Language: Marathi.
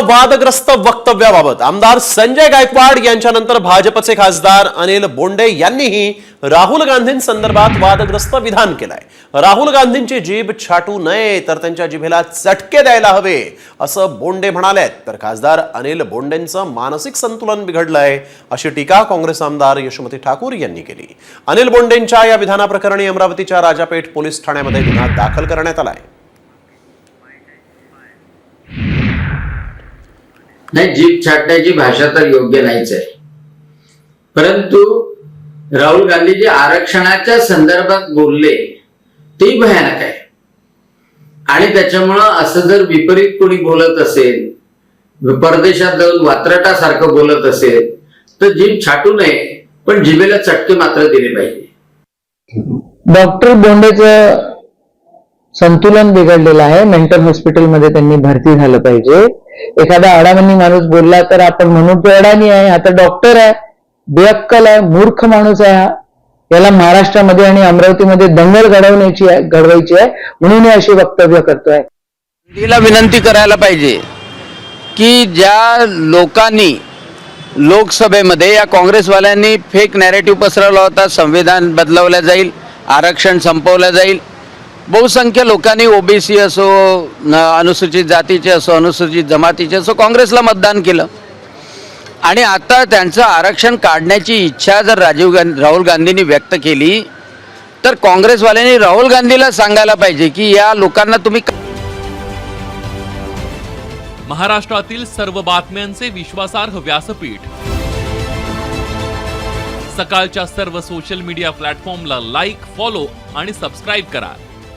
वादग्रस्त वक्तव्याबाबत आमदार संजय गायकवाड यांच्यानंतर भाजपचे खासदार अनिल बोंडे यांनीही राहुल गांधींसंदर्भात वादग्रस्त विधान केलंय. राहुल गांधींची जीभ छाटू नये तर त्यांच्या जिभेला चटके द्यायला हवे असं बोंडे म्हणालेत. तर खासदार अनिल बोंडेंचं मानसिक संतुलन बिघडलंय अशी टीका काँग्रेस आमदार यशोमती ठाकूर यांनी केली. अनिल बोंडेंच्या या विधानाप्रकरणी अमरावतीच्या राजापेठ पोलीस ठाण्यामध्ये गुन्हा दाखल करण्यात आलाय. नाही जीभ छाटण्याची भाषा तर योग्य नाहीच आहे. परंतु राहुल गांधी जे आरक्षणाच्या संदर्भात बोलले ते भयानक आहे. आणि त्याच्यामुळं असं जर विपरीत कोणी बोलत असेल परदेशात जाऊन वात्रटासारखं बोलत असेल तर जीभ छाटू नये पण जिभेला चटके मात्र दिले पाहिजे. डॉक्टर बोंडेचं संतुलन बिघडलेलं आहे. मेंटल हॉस्पिटलमध्ये त्यांनी भरती झालं पाहिजे. एखादा अडाणी माणूस बोलला तर आपण म्हणू तो अडाणी आहे आता डॉक्टर आहे. बेअक्कल आहे मूर्ख माणूस आहे हा. याला महाराष्ट्रामध्ये आणि अमरावतीमध्ये दंगल घडवण्याची आहे घडवायची आहे. म्हणून हे अशी वक्तव्य करतोय. तिला विनंती करायला पाहिजे की ज्या लोकांनी लोकसभेमध्ये या काँग्रेसवाल्यांनी फेक नॅरेटिव्ह पसरवला होता संविधान बदलवलं जाईल आरक्षण संपवलं जाईल बहुसंख्य लोकांनी ओबीसी असो अनुसूचित जातीचे असो अनुसूचित जमातीचे असो काँग्रेसला मतदान केलं. आणि आता त्यांचं आरक्षण काढण्याची इच्छा जर राजीव गांधी राहुल गांधींनी व्यक्त केली तर काँग्रेसवाल्यांनी राहुल गांधीला सांगायला पाहिजे की या लोकांना तुम्ही महाराष्ट्रातील सर्व बातम्यांचे विश्वासार्ह व्यासपीठ. सकाळच्या सर्व सोशल मीडिया प्लॅटफॉर्मला लाईक फॉलो आणि सबस्क्राईब करा.